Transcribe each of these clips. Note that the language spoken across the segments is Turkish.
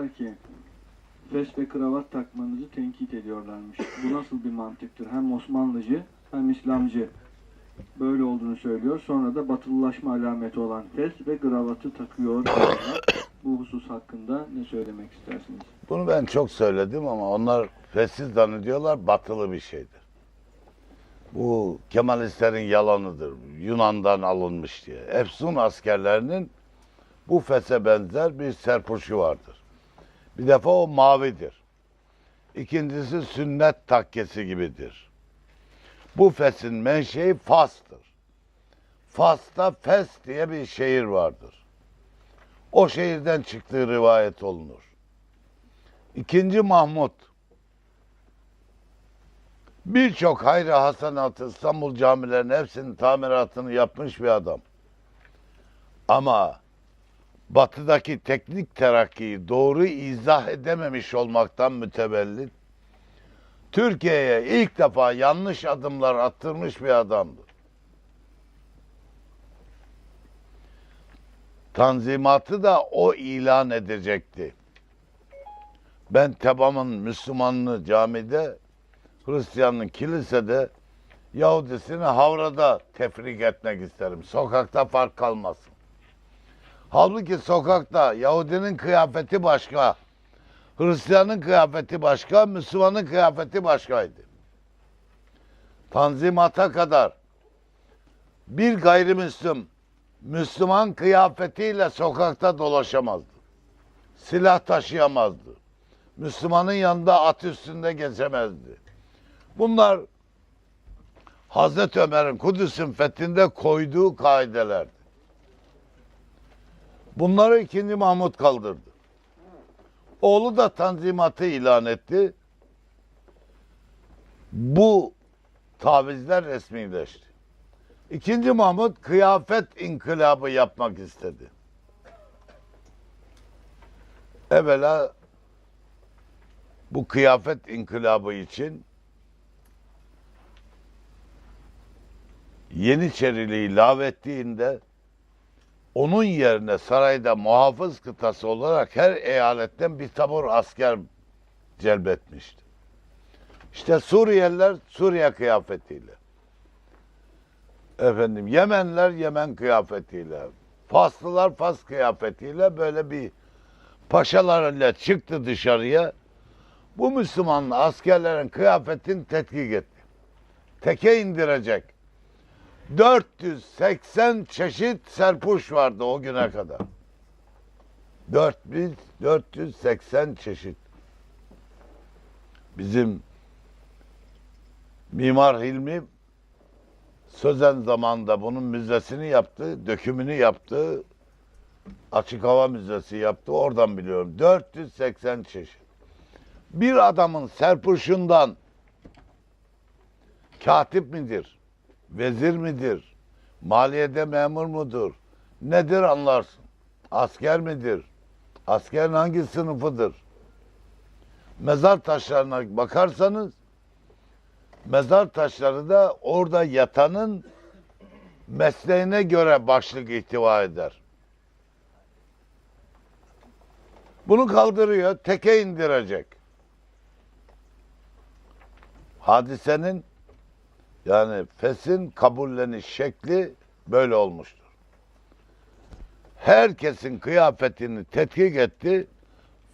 diyorlar ki fes ve kravat takmanızı tenkit ediyorlarmış. Bu nasıl bir mantıktır? Hem Osmanlıcı hem İslamcı böyle olduğunu söylüyor. Sonra da batılılaşma alameti olan fes ve kravatı takıyor. Bu husus hakkında ne söylemek istersiniz? Bunu ben çok söyledim ama onlar fessiz zannediyorlar batılı bir şeydir. Bu Kemalistlerin yalanıdır. Yunan'dan alınmış diye. Efsun askerlerinin bu fese benzer bir serpuşu vardır. Bir defa o mavidir. İkincisi sünnet takkesi gibidir. Bu fesin menşei Fas'tır. Fas'ta Fes diye bir şehir vardır. O şehirden çıktığı rivayet olunur. İkinci Mahmut birçok hayri hasenatı İstanbul camilerinin hepsinin tamiratını yapmış bir adam. Ama batıdaki teknik terakkiyi doğru izah edememiş olmaktan mütevellit Türkiye'ye ilk defa yanlış adımlar attırmış bir adamdır. Tanzimatı da o ilan edecekti. Ben Tebam'ın Müslümanını camide, Hristiyanın kilisede, Yahudisini havrada tefrik etmek isterim. Sokakta fark kalmasın. Halbuki sokakta Yahudinin kıyafeti başka, Hristiyanın kıyafeti başka, Müslümanın kıyafeti başkaydı. Tanzimata kadar bir gayrimüslim Müslüman kıyafetiyle sokakta dolaşamazdı. Silah taşıyamazdı. Müslümanın yanında at üstünde gezemezdi. Bunlar Hazreti Ömer'in Kudüs'ün fethinde koyduğu kaidelerdi. Bunları 2. Mahmut kaldırdı. Oğlu da tanzimatı ilan etti. Bu tavizler resmileşti. İkinci Mahmut kıyafet inkılabı yapmak istedi. Evvela bu kıyafet inkılabı için Yeniçeriliği lağvettiğinde onun yerine sarayda muhafız kıtası olarak her eyaletten bir tabur asker celbetmişti. İşte Suriyeliler Suriye kıyafetiyle. Efendim Yemenler Yemen kıyafetiyle. Faslılar Fas kıyafetiyle böyle bir paşalarıyla çıktı dışarıya. Bu Müslüman askerlerin kıyafetini tetkik etti. Teke indirecek. 480 çeşit serpuş vardı o güne kadar. 4000 480 çeşit. Bizim Mimar Hilmi Sözen zamanında bunun müzesini yaptı, dökümünü yaptı. Açık hava müzesi yaptı. Oradan biliyorum. 480 çeşit. Bir adamın serpuşundan katip midir? Vezir midir? Maliyede memur mudur? Nedir anlarsın? Asker midir? Askerin hangi sınıfıdır? Mezar taşlarına bakarsanız mezar taşları da orada yatanın mesleğine göre başlık ihtiva eder. Bunu kaldırıyor, teke indirecek. Hadisenin yani fesin kabulleniş şekli böyle olmuştur. Herkesin kıyafetini tetkik etti.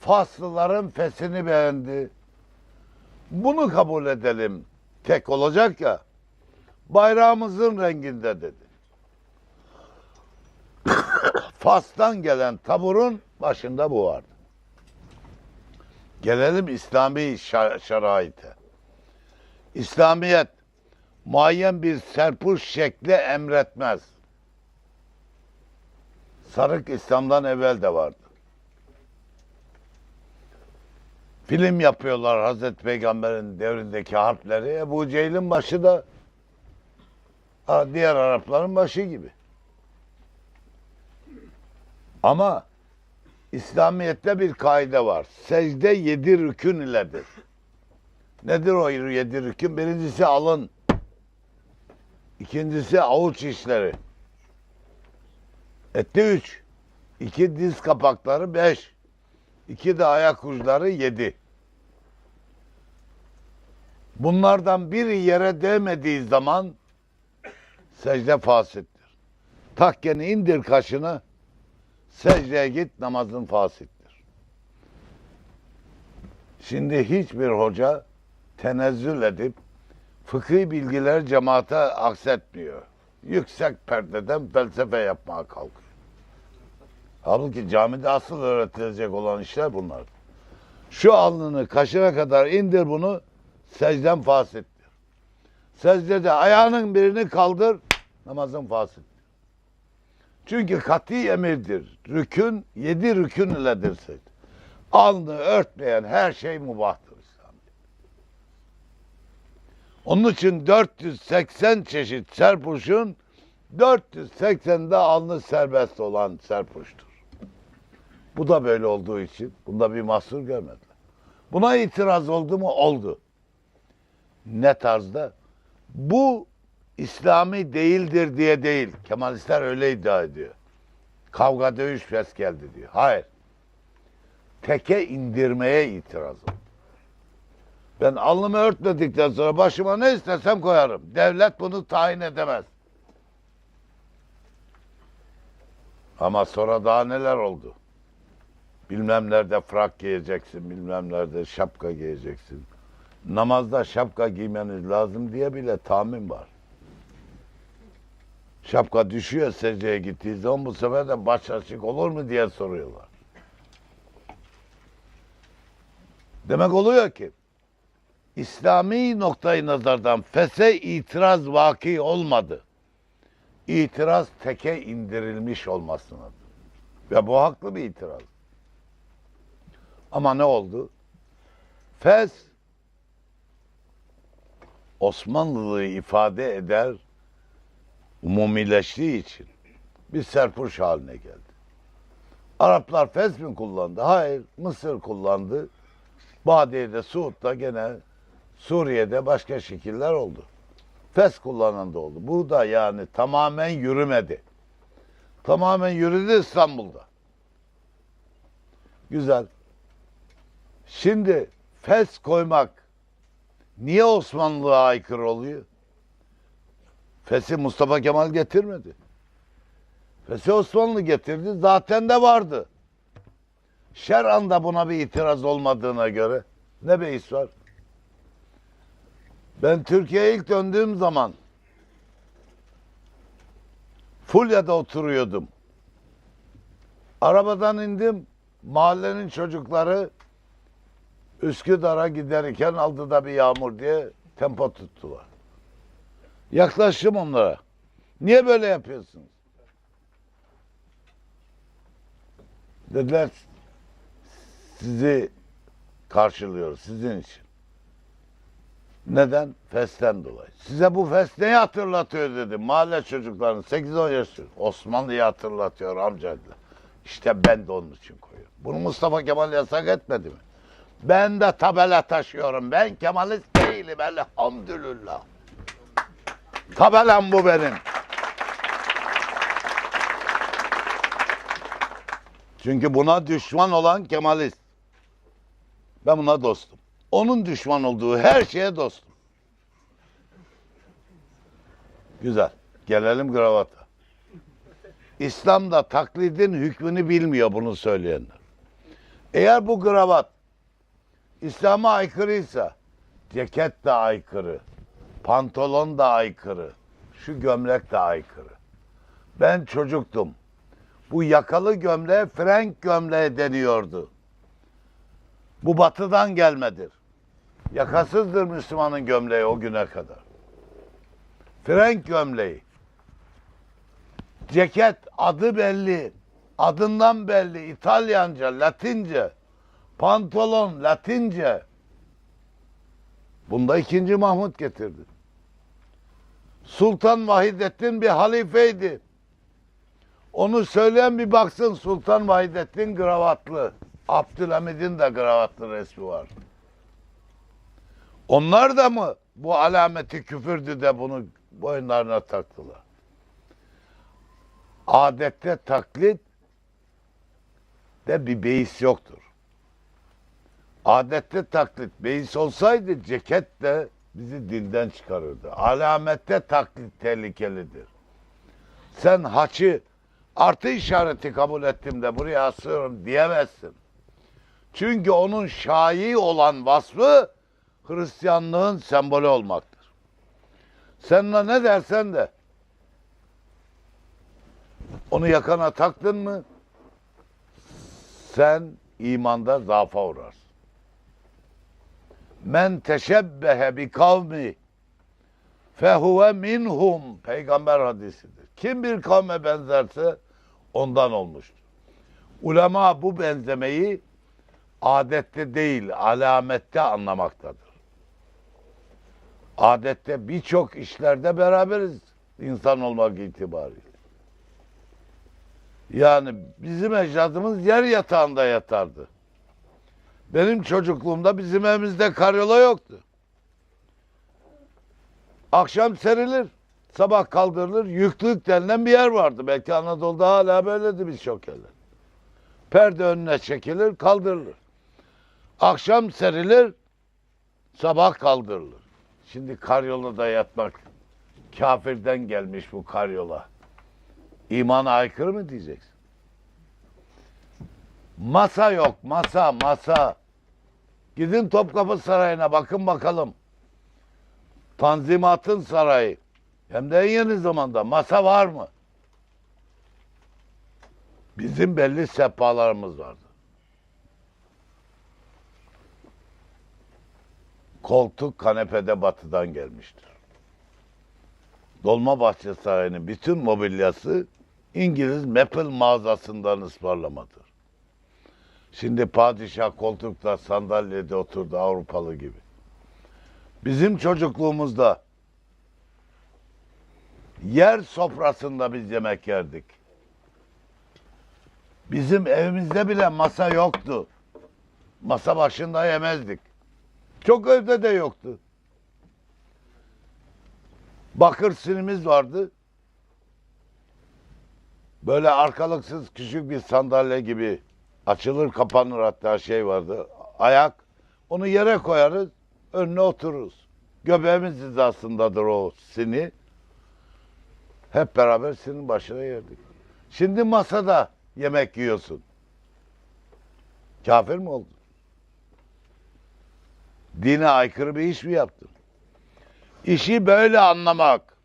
Faslıların fesini beğendi. Bunu kabul edelim. Tek olacak ya. Bayrağımızın renginde dedi. Fas'tan gelen taburun başında bu vardı. Gelelim İslami şa- şeraite. İslamiyet muayyen bir serpuş şekli emretmez. Sarık İslam'dan evvel de vardı. Film yapıyorlar Hazreti Peygamber'in devrindeki harpleri. Ebu Cehil'in başı da diğer Arapların başı gibi. Ama İslamiyet'te bir kaide var. Secde yedi rükün iledir. Nedir o yedi rükün? Birincisi alın. İkincisi avuç işleri. Etti üç. İki diz kapakları beş. iki de ayak uçları yedi. Bunlardan biri yere değmediği zaman secde fasittir. Takkeni indir kaşını, secdeye git namazın fasittir. Şimdi hiçbir hoca tenezzül edip fıkhi bilgiler cemaate aksetmiyor. Yüksek perdeden felsefe yapmaya kalkıyor. Halbuki camide asıl öğretilecek olan işler bunlar. Şu alnını kaşına kadar indir bunu, secden fasittir. Secdede ayağının birini kaldır, namazın fasittir. Çünkü kati emirdir. Rükün, yedi rükün iledir secde. Alnı örtmeyen her şey mubahtır İslam'da. Onun için 480 çeşit serpuşun 480'de alnı serbest olan serpuştur. Bu da böyle olduğu için bunda bir mahsur görmediler. Buna itiraz oldu mu? Oldu. Ne tarzda? Bu İslami değildir diye değil. Kemalistler öyle iddia ediyor. Kavga dövüş fes geldi diyor. Hayır. Teke indirmeye itiraz oldu. Ben alnımı örtmedikten sonra başıma ne istesem koyarım. Devlet bunu tayin edemez. Ama sonra daha neler oldu? Bilmem nerede frak giyeceksin, bilmem nerede şapka giyeceksin. Namazda şapka giymeniz lazım diye bile tahmin var. Şapka düşüyor secdeye gittiği zaman bu sefer de baş açık olur mu diye soruyorlar. Demek oluyor ki İslami noktayı nazardan fese itiraz vaki olmadı. İtiraz teke indirilmiş olmasınadır. Ve bu haklı bir itiraz. Ama ne oldu? Fes Osmanlılığı ifade eder umumileştiği için bir serpuş haline geldi. Araplar fes mi kullandı? Hayır. Mısır kullandı. Badiye'de, Suud'da gene Suriye'de başka şekiller oldu. Fes kullanan da oldu. Bu da yani tamamen yürümedi. Tamamen yürüdü İstanbul'da. Güzel. Şimdi fes koymak niye Osmanlı'ya aykırı oluyor? Fes'i Mustafa Kemal getirmedi. Fes'i Osmanlı getirdi. Zaten de vardı. Şer'an da buna bir itiraz olmadığına göre ne beis var? Ben Türkiye'ye ilk döndüğüm zaman Fulya'da oturuyordum. Arabadan indim. Mahallenin çocukları Üsküdar'a giderken aldı da bir yağmur diye tempo tuttular. Yaklaştım onlara. Niye böyle yapıyorsunuz? Dediler sizi karşılıyoruz sizin için. Neden? Fes'ten dolayı. Size bu fes neyi hatırlatıyor dedim. Mahalle çocuklarının 8-10 yaş. Osmanlı'yı hatırlatıyor amca dediler. İşte ben de onun için koyuyorum. Bunu Mustafa Kemal yasak etmedi mi? Ben de tabela taşıyorum. Ben Kemalist değilim elhamdülillah. Tabelam bu benim. Çünkü buna düşman olan Kemalist. Ben buna dostum. Onun düşman olduğu her şeye dostum. Güzel. Gelelim gravata. İslam'da taklidin hükmünü bilmiyor bunu söyleyenler. Eğer bu gravat İslam'a aykırıysa ceket de aykırı, pantolon da aykırı, şu gömlek de aykırı. Ben çocuktum. Bu yakalı gömleğe Frank gömleği deniyordu. Bu batıdan gelmedir. Yakasızdır Müslümanın gömleği o güne kadar. Frank gömleği. Ceket adı belli. Adından belli. İtalyanca, Latince. Pantolon, Latince. Bunda ikinci Mahmut getirdi. Sultan Vahidettin bir halifeydi. Onu söyleyen bir baksın Sultan Vahidettin gravatlı. Abdülhamid'in de gravatlı resmi var. Onlar da mı bu alameti küfürdü de bunu boyunlarına taktılar? Adette taklit de bir beis yoktur. Adette taklit beis olsaydı ceket de bizi dinden çıkarırdı. Alamette taklit tehlikelidir. Sen haçı artı işareti kabul ettim de buraya asıyorum diyemezsin. Çünkü onun şai olan vasfı Hristiyanlığın sembolü olmaktır. Sen ne dersen de onu yakana taktın mı sen imanda zaafa uğrarsın. Men teşebbehe bi kavmi fehuve minhum peygamber hadisidir. Kim bir kavme benzerse ondan olmuştur. Ulema bu benzemeyi adette değil alamette anlamaktadır. Adette birçok işlerde beraberiz insan olmak itibariyle. Yani bizim ecdadımız yer yatağında yatardı. Benim çocukluğumda bizim evimizde karyola yoktu. Akşam serilir, sabah kaldırılır, yüklük denilen bir yer vardı. Belki Anadolu'da hala böyledir birçok yerler. Perde önüne çekilir, kaldırılır. Akşam serilir, sabah kaldırılır. Şimdi karyolada yatmak, kafirden gelmiş bu karyola. İmana aykırı mı diyeceksin? Masa yok, masa, masa. Gidin Topkapı Sarayı'na bakın bakalım. Tanzimatın sarayı. Hem de en yeni zamanda masa var mı? Bizim belli sehpalarımız vardı. Koltuk kanepede batıdan gelmiştir. Dolmabahçe Sarayı'nın bütün mobilyası İngiliz Maple mağazasından ısmarlamadır. Şimdi padişah koltukta sandalyede oturdu Avrupalı gibi. Bizim çocukluğumuzda yer sofrasında biz yemek yerdik. Bizim evimizde bile masa yoktu. Masa başında yemezdik. Çok evde de yoktu. Bakır sinimiz vardı. Böyle arkalıksız küçük bir sandalye gibi açılır kapanır hatta şey vardı. Ayak. Onu yere koyarız. Önüne otururuz. Göbeğimiz hizasındadır o sini. Hep beraber sinin başına yerdik. Şimdi masada yemek yiyorsun. Kafir mi oldun? Dine aykırı bir iş mi yaptın? İşi böyle anlamak.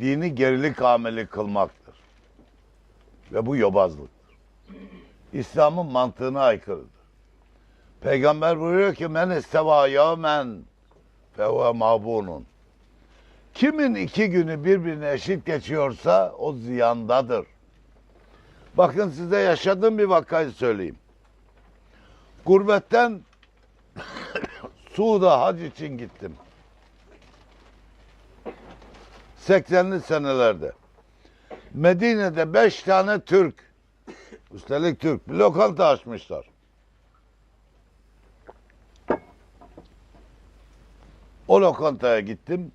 Dini gerilik ameli kılmaktır. Ve bu yobazlıktır. İslam'ın mantığına aykırıdır. Peygamber buyuruyor ki men isteva yevmen fehuve mağbunun. Kimin iki günü birbirine eşit geçiyorsa o ziyandadır. Bakın size yaşadığım bir vakayı söyleyeyim. Gurbetten Suud'a hac için gittim. 80'li senelerde. Medine'de beş tane Türk, üstelik Türk, bir lokanta açmışlar. O lokantaya gittim.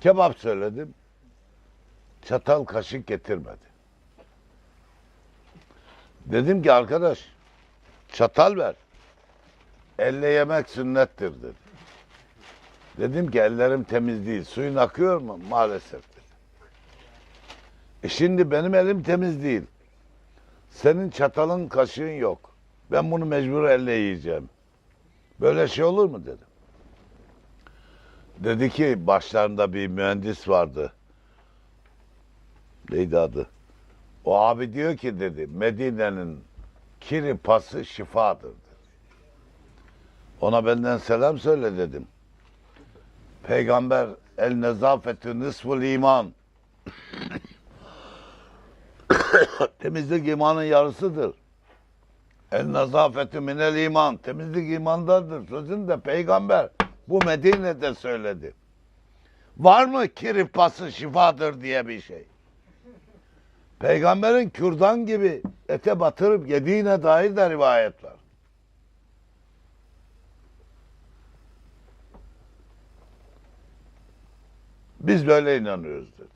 Kebap söyledim. Çatal kaşık getirmedi. Dedim ki arkadaş çatal ver. Elle yemek sünnettir dedi. Dedim ki ellerim temiz değil. Suyun akıyor mu? Maalesef dedi. E şimdi benim elim temiz değil. Senin çatalın kaşığın yok. Ben bunu mecbur elle yiyeceğim. Böyle şey olur mu dedim. Dedi ki başlarında bir mühendis vardı. Neydi adı? O abi diyor ki dedi Medine'nin kiri pası şifadır. Ona benden selam söyle dedim. Peygamber el nezafetü nisful iman. Temizlik imanın yarısıdır. El nezafetü minel iman. Temizlik imandadır. Sözünü de peygamber bu Medine'de söyledi. Var mı kirif pası şifadır diye bir şey? Peygamberin kürdan gibi ete batırıp yediğine dair de rivayet var. Biz böyle inanıyoruz dedi.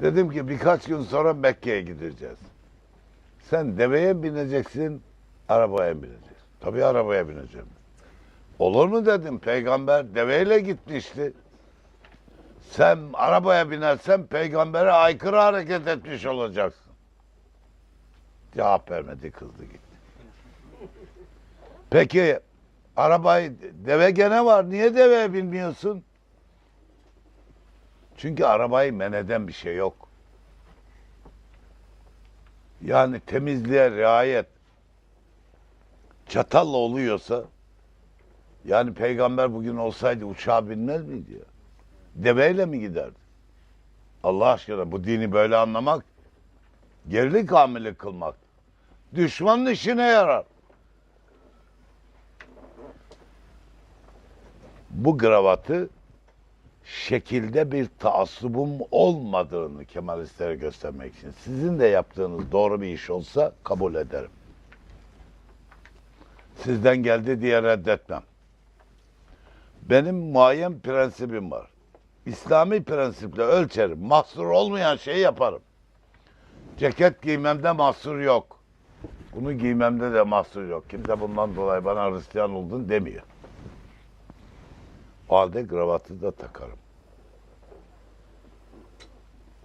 Dedim ki birkaç gün sonra Mekke'ye gideceğiz. Sen deveye bineceksin, Arabaya bineceğiz. Tabii arabaya bineceğim. Olur mu dedim. Peygamber deveyle gitmişti. Sen arabaya binersen peygambere aykırı hareket etmiş olacaksın. Cevap vermedi kızdı gitti. Peki arabayı deve gene var. Niye deveye binmiyorsun? Çünkü arabayı men eden bir şey yok. Yani temizliğe riayet çatalla oluyorsa yani peygamber bugün olsaydı uçağa binmez miydi ya? Deveyle mi giderdi? Allah aşkına bu dini böyle anlamak gerilik hamile kılmak. Düşmanın işine yarar. Bu gravatı şekilde bir taassubum olmadığını Kemalistlere göstermek için sizin de yaptığınız doğru bir iş olsa kabul ederim. Sizden geldi diye reddetmem. Benim muayyen prensibim var. İslami prensiple ölçerim. Mahsur olmayan şeyi yaparım. Ceket giymemde mahsur yok. Bunu giymemde de mahsur yok. Kimse bundan dolayı bana Hristiyan oldun demiyor. O halde kravatı da takarım.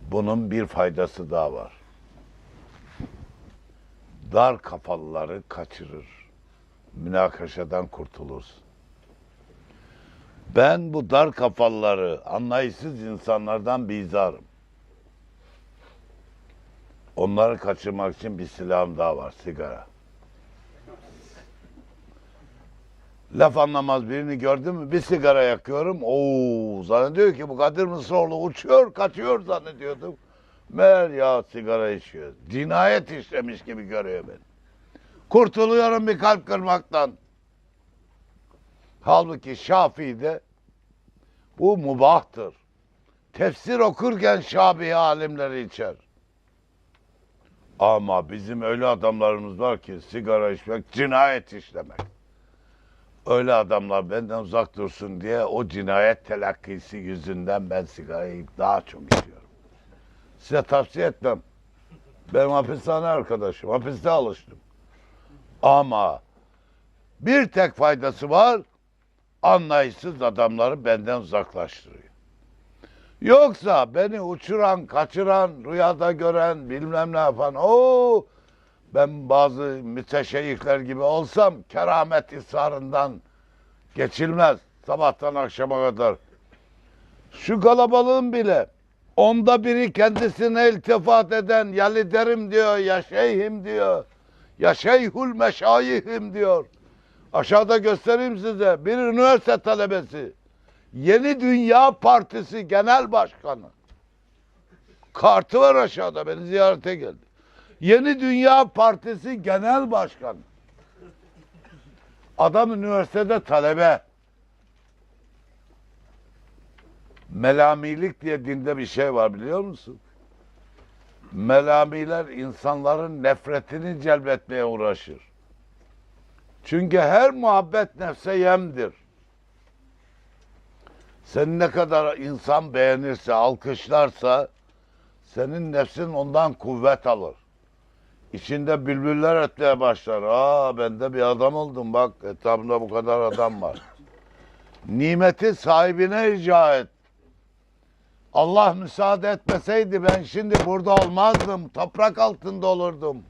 Bunun bir faydası daha var. Dar kafalıları kaçırır. Münakaşadan kurtulursun. Ben bu dar kafalıları, anlayışsız insanlardan bizarım. Onları kaçırmak için bir silahım daha var, sigara. Laf anlamaz birini gördün mü bir sigara yakıyorum. Oo zannediyor ki bu Kadir Mısıroğlu uçuyor kaçıyor zannediyordum. Meğer ya sigara içiyor. Cinayet işlemiş gibi görüyor beni. Kurtuluyorum bir kalp kırmaktan. Halbuki Şafii'de bu mubahtır. Tefsir okurken Şabii alimleri içer. Ama bizim öyle adamlarımız var ki sigara içmek cinayet işlemek öyle adamlar benden uzak dursun diye o cinayet telakkisi yüzünden ben sigarayı daha çok içiyorum. Size tavsiye etmem. Benim hapishane arkadaşım. Hapiste alıştım. Ama bir tek faydası var. Anlayışsız adamları benden uzaklaştırıyor. Yoksa beni uçuran, kaçıran, rüyada gören, bilmem ne yapan, o ben bazı müteşeyyihler gibi olsam keramet isarından geçilmez sabahtan akşama kadar. Şu kalabalığın bile onda biri kendisine iltifat eden ya liderim diyor ya şeyhim diyor ya şeyhul meşayihim diyor. Aşağıda göstereyim size bir üniversite talebesi Yeni Dünya Partisi Genel Başkanı. Kartı var aşağıda beni ziyarete geldi. Yeni Dünya Partisi Genel Başkanı. Adam üniversitede talebe. Melamilik diye dinde bir şey var biliyor musun? Melamiler insanların nefretini celbetmeye uğraşır. Çünkü her muhabbet nefse yemdir. Seni ne kadar insan beğenirse, alkışlarsa senin nefsin ondan kuvvet alır. İçinde bülbüller ötmeye başlar. Aa ben de bir adam oldum bak etrafımda bu kadar adam var. Nimeti sahibine rica et. Allah müsaade etmeseydi ben şimdi burada olmazdım. Toprak altında olurdum.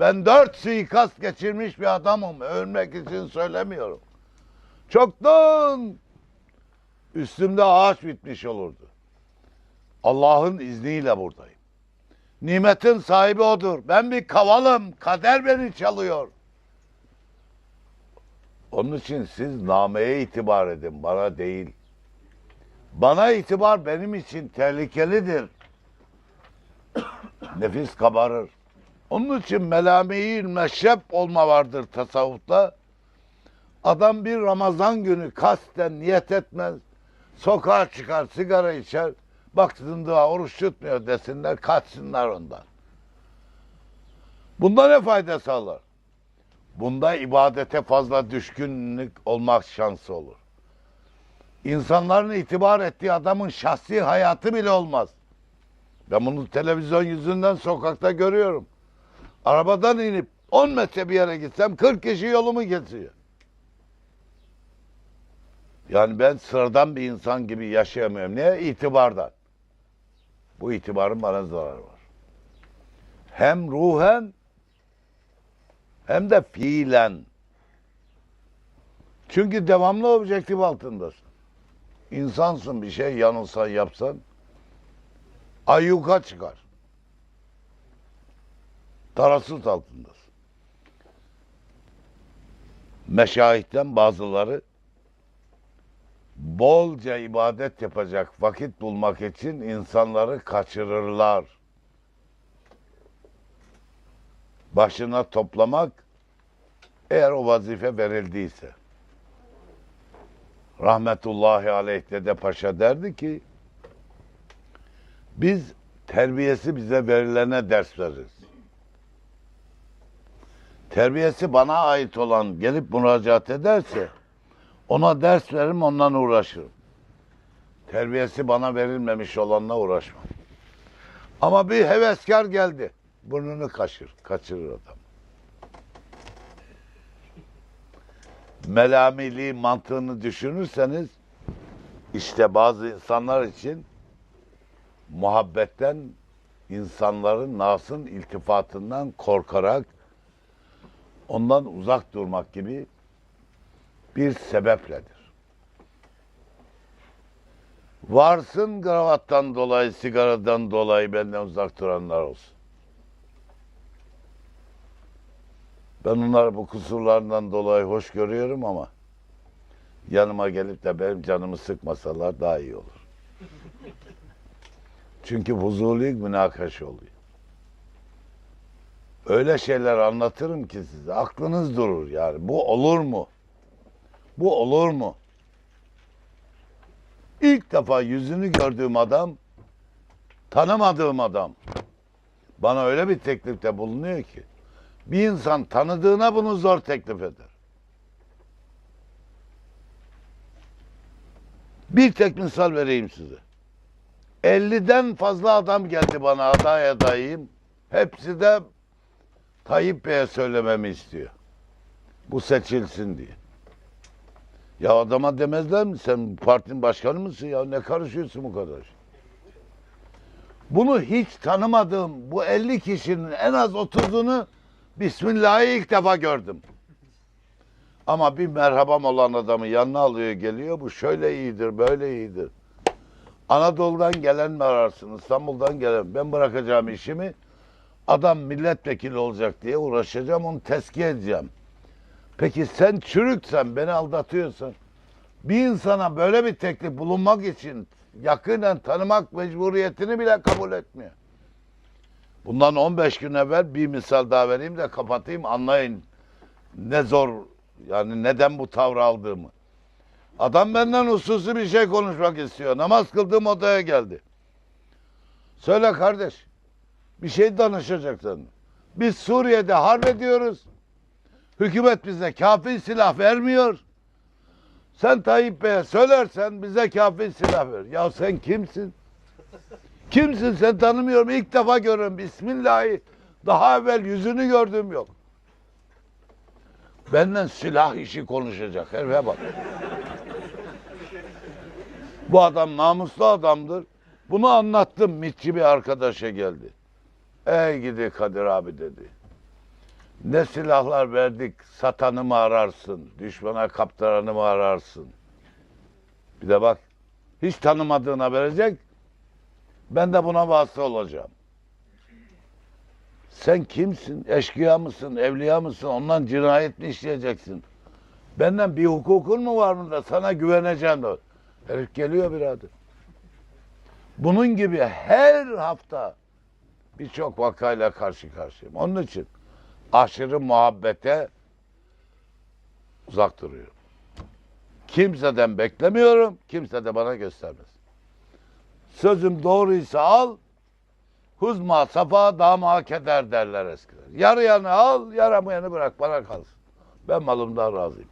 Ben dört suikast geçirmiş bir adamım. Ölmek için söylemiyorum. Çoktan üstümde ağaç bitmiş olurdu. Allah'ın izniyle buradayım. Nimetin sahibi odur. Ben bir kavalım. Kader beni çalıyor. Onun için siz nameye itibar edin. Bana değil. Bana itibar benim için tehlikelidir. Nefis kabarır. Onun için melami meşrep olma vardır tasavvufta. Adam bir Ramazan günü kasten niyet etmez. Sokağa çıkar, sigara içer. Bak zındığa oruç tutmuyor desinler, kaçsınlar ondan. Bunda ne fayda sağlar? Bunda ibadete fazla düşkünlük olmak şansı olur. İnsanların itibar ettiği adamın şahsi hayatı bile olmaz. Ben bunu televizyon yüzünden sokakta görüyorum. Arabadan inip 10 metre bir yere gitsem 40 kişi yolumu kesiyor. Yani ben sıradan bir insan gibi yaşayamıyorum. Niye? İtibardan. Bu itibarın bana zararı var. Hem ruhen hem de fiilen. Çünkü devamlı objektif altındasın. İnsansın bir şey yanılsan yapsan ayyuka çıkar. Tarasut altındasın. Meşayihten bazıları bolca ibadet yapacak vakit bulmak için insanları kaçırırlar. Başına toplamak eğer o vazife verildiyse. Rahmetullahi aleyh Dede Paşa derdi ki biz terbiyesi bize verilene ders veririz. Terbiyesi bana ait olan gelip müracaat ederse ona ders veririm ondan uğraşırım. Terbiyesi bana verilmemiş olanla uğraşmam. Ama bir heveskar geldi. Burnunu kaşır, kaçırır adam. Melamili mantığını düşünürseniz işte bazı insanlar için muhabbetten insanların nasın iltifatından korkarak ondan uzak durmak gibi bir sebepledir. Varsın kravattan dolayı, sigaradan dolayı benden uzak duranlar olsun. Ben onları bu kusurlarından dolayı hoş görüyorum ama yanıma gelip de benim canımı sıkmasalar daha iyi olur. Çünkü fuzuli münakaşa oluyor. Öyle şeyler anlatırım ki size aklınız durur yani. Bu olur mu? Bu olur mu? İlk defa yüzünü gördüğüm adam, tanımadığım adam. Bana öyle bir teklifte bulunuyor ki. Bir insan tanıdığına bunu zor teklif eder. Bir tek misal vereyim size. 50'den fazla adam geldi bana aday adayım. Hepsi de Tayyip Bey'e söylememi istiyor. Bu seçilsin diye. Ya adama demezler mi sen partinin başkanı mısın ya ne karışıyorsun bu kadar? Bunu hiç tanımadığım bu 50 kişinin en az 30'unu Bismillah'ı ilk defa gördüm. Ama bir merhabam olan adamı yanına alıyor geliyor bu şöyle iyidir böyle iyidir. Anadolu'dan gelen mi ararsın İstanbul'dan gelen ben bırakacağım işimi adam milletvekili olacak diye uğraşacağım onu tezkiye edeceğim. Peki sen çürüksen, beni aldatıyorsan, bir insana böyle bir teklif bulunmak için yakinen tanımak mecburiyetini bile kabul etmiyor. Bundan 15 gün evvel bir misal daha vereyim de kapatayım anlayın ne zor yani neden bu tavrı aldığımı. Adam benden hususi bir şey konuşmak istiyor. Namaz kıldığım odaya geldi. Söyle kardeş bir şey danışacaksın. Biz Suriye'de harp ediyoruz. Hükümet bize kafi silah vermiyor. Sen Tayyip Bey'e söylersen bize kafi silah ver. Ya sen kimsin? Kimsin sen tanımıyorum. İlk defa görüyorum. Bismillahı. Daha evvel yüzünü gördüğüm yok. Benden silah işi konuşacak. Herife bak. Bu adam namuslu adamdır. Bunu anlattım. Mitçi bir arkadaşa geldi. Ey gidi Kadir abi dedi. Ne silahlar verdik, satanı mı ararsın, düşmana kaptıranı mı ararsın? Bir de bak, hiç tanımadığına verecek, ben de buna vasıta olacağım. Sen kimsin? Eşkıya mısın, evliya mısın? Ondan cinayet mi işleyeceksin? Benden bir hukukun mu var mı da sana güveneceğim de. Herif geliyor birader. Bunun gibi her hafta birçok vakayla karşı karşıyayım. Onun için aşırı muhabbete uzak duruyorum. Kimseden beklemiyorum, kimse de bana göstermez. Sözüm doğruysa al, huzma safa dama keder derler eskiler. Yarı yanı al, yaramayanı bırak bana kalsın. Ben malımdan razıyım.